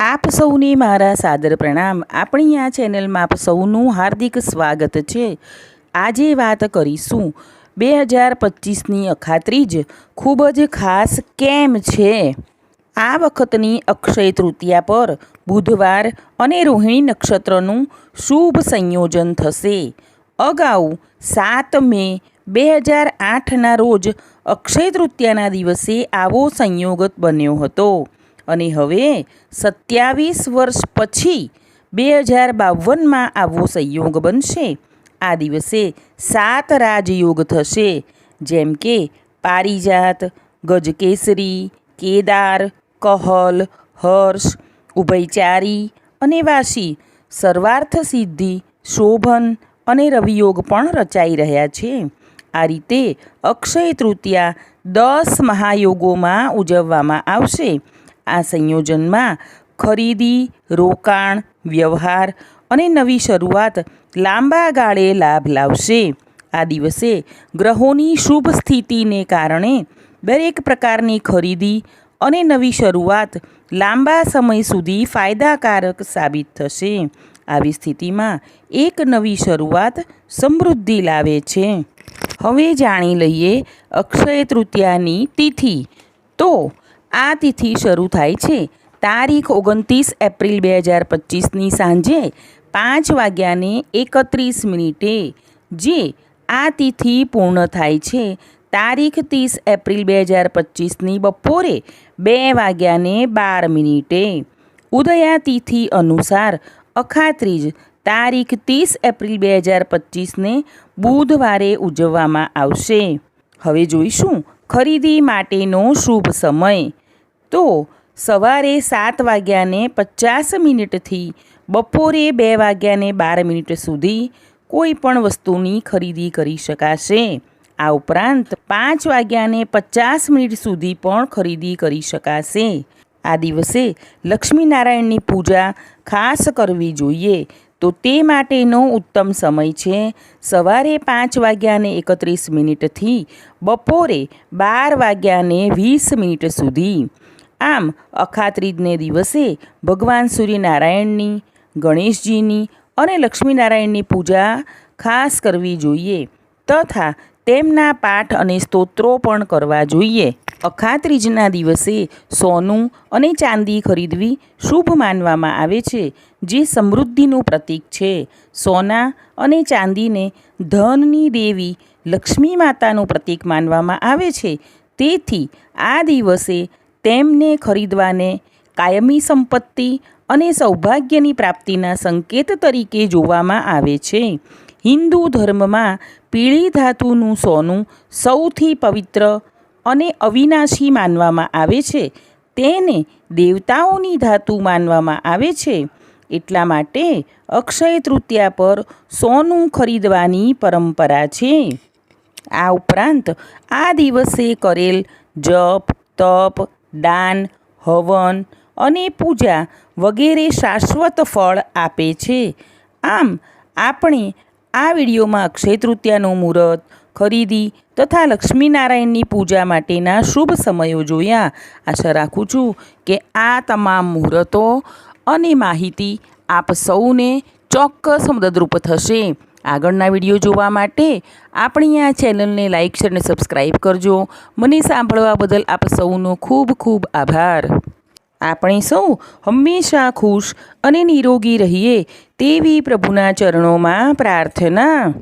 આપ સૌને મારા સાદર પ્રણામ. આપણી આ ચેનલમાં આપ સૌનું હાર્દિક સ્વાગત છે. આજે વાત કરીશું બે હજાર પચીસની અખાત્રીજ ખૂબ જ ખાસ કેમ છે? આ વખતની અક્ષય તૃતીયા પર બુધવાર અને રોહિણી નક્ષત્રનું શુભ સંયોજન થશે. અગાઉ સાત મે બે હજાર આઠના રોજ અક્ષય તૃતીયાના દિવસે આવો સંયોગ બન્યો હતો. અને હવે સત્યાવીસ વર્ષ પછી બે હજાર બાવનમાં આવો સંયોગ બનશે. આ દિવસે સાત રાજયોગ થશે, જેમ કે પારિજાત, ગજકેસરી, કેદાર, કહલ, હર્ષ, ઉભયચારી અને વાસી, સર્વાર્થ સિદ્ધિ, શોભન અને રવિયોગ પણ રચાઈ રહ્યા છે. આ રીતે અક્ષય તૃતીયા દસ મહાયોગોમાં ઉજવવામાં આવશે. આ સંયોજનમાં ખરીદી, રોકાણ, વ્યવહાર અને નવી શરૂઆત લાંબા ગાળે લાભ લાવશે. આ દિવસે ગ્રહોની શુભ સ્થિતિને કારણે દરેક પ્રકારની ખરીદી અને નવી શરૂઆત લાંબા સમય સુધી ફાયદાકારક સાબિત થશે. આવી સ્થિતિમાં એક નવી શરૂઆત સમૃદ્ધિ લાવે છે. હવે જાણી લઈએ અક્ષય તૃતીયાની તિથિ. તો આ તિથિ શરૂ થાય છે. તારીખ ઓગણત્રીસ એપ્રિલ બે હજાર પચીસની સાંજે પાંચ વાગ્યાને એકત્રીસ મિનિટે. જે આ તિથિ પૂર્ણ થાય છે. તારીખ ત્રીસ એપ્રિલ બે હજાર પચીસની બપોરે બે વાગ્યાને બાર મિનિટે. ઉદયા તિથિ અનુસાર અખાત્રીજ તારીખ ત્રીસ એપ્રિલ બે હજાર પચીસને બુધવારે ઉજવવામાં આવશે. હવે જોઈશું ખરીદી માટેનો શુભ સમય. તો સવારે સાત વાગ્યાને પચાસ મિનિટથી બપોરે બે વાગ્યાને બાર મિનિટ સુધી કોઈ પણ વસ્તુની ખરીદી કરી શકાશે. આ ઉપરાંત પાંચ વાગ્યાને પચાસ મિનિટ સુધી પણ ખરીદી કરી શકાશે. આ દિવસે લક્ષ્મીનારાયણની પૂજા ખાસ કરવી જોઈએ. તો તે માટેનો ઉત્તમ સમય છે. સવારે પાંચ વાગ્યાને એકત્રીસ મિનિટથી બપોરે બાર વાગ્યાને વીસ મિનિટ સુધી. આમ, અખાત્રીજને દિવસે ભગવાન સૂર્યનારાયણની, ગણેશજીની અને લક્ષ્મીનારાયણની પૂજા ખાસ કરવી જોઈએ તથા તેમના પાઠ અને સ્તોત્રો પણ કરવા જોઈએ. અખાત્રીજના દિવસે સોનું અને ચાંદી ખરીદવી શુભ માનવામાં આવે છે, જે સમૃદ્ધિનું પ્રતીક છે. સોના અને ચાંદીને ધનની દેવી લક્ષ્મી માતાનું પ્રતીક માનવામાં આવે છે. તેથી આ દિવસે તેમને ખરીદવાને કાયમી સંપત્તિ અને સૌભાગ્યની પ્રાપ્તિના સંકેત તરીકે જોવામાં આવે છે. હિન્દુ ધર્મમાં પીળી ધાતુનું સોનું સૌથી પવિત્ર અને અવિનાશી માનવામાં આવે છે. તેને દેવતાઓની ધાતુ માનવામાં આવે છે. એટલા માટે અક્ષય તૃતીયા પર સોનું ખરીદવાની પરંપરા છે. આ ઉપરાંત આ દિવસે કરેલ જપ, તપ, દાન, હવન અને પૂજા વગેરે શાશ્વત ફળ આપે છે. આમ, આપણે આ વિડીયોમાં અક્ષય તૃતીયાનું મુહૂર્ત ખરીદી તથા લક્ષ્મીનારાયણની પૂજા માટેના શુભ સમયો જોયા. આશા રાખું છું કે આ તમામ મુહૂર્તો અને માહિતી આપ સૌને ચોક્કસ મદદરૂપ થશે. આગળના વીડિયો જોવા માટે આપણી આ ચેનલને લાઇક શેર અને સબસ્ક્રાઈબ કરજો. મને સાંભળવા બદલ આપ સૌનો ખૂબ ખૂબ આભાર. આપણે સૌ હંમેશા ખુશ અને નિરોગી રહીએ તેવી પ્રભુના ચરણોમાં પ્રાર્થના